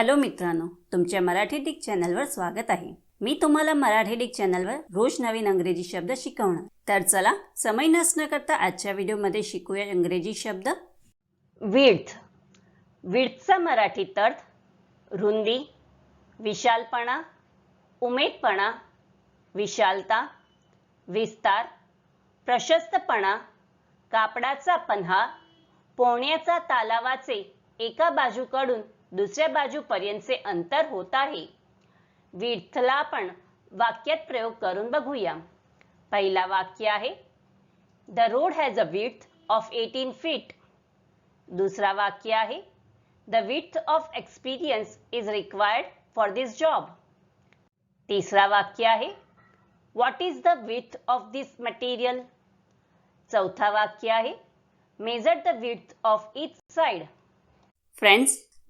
Hello मित्रांनो तुमच्या Marathi Dick चॅनलवर स्वागत आहे. मी तुम्हाला मराठी डिक चॅनलवर रोज नवीन अंग्रेजी शब्द शिकवणार. तर चला समय नसणं करता आजच्या व्हिडिओमध्ये शिकूया इंग्रजी शब्द. विड्थ विड्थचा मराठीत अर्थ रुंदी विशालपणा उमेदपणा विशालता विस्तार प्रशस्तपणा कापडाचा पन्हा पोहण्याचा तालावाचे एका बाजूकडून दुसऱ्या बाजूपर्यंतचे अंतर होत आहे. विड्थला आपण वाक्यात प्रयोग करून बघूया. पहिला वाक्य आहे the road has a width of eighteen feet दुसरा वाक्य आहे the width of experience is required for this job तिसरा वाक्य आहे what is the width of this material चौथा वाक्य आहे measure the width of each side friends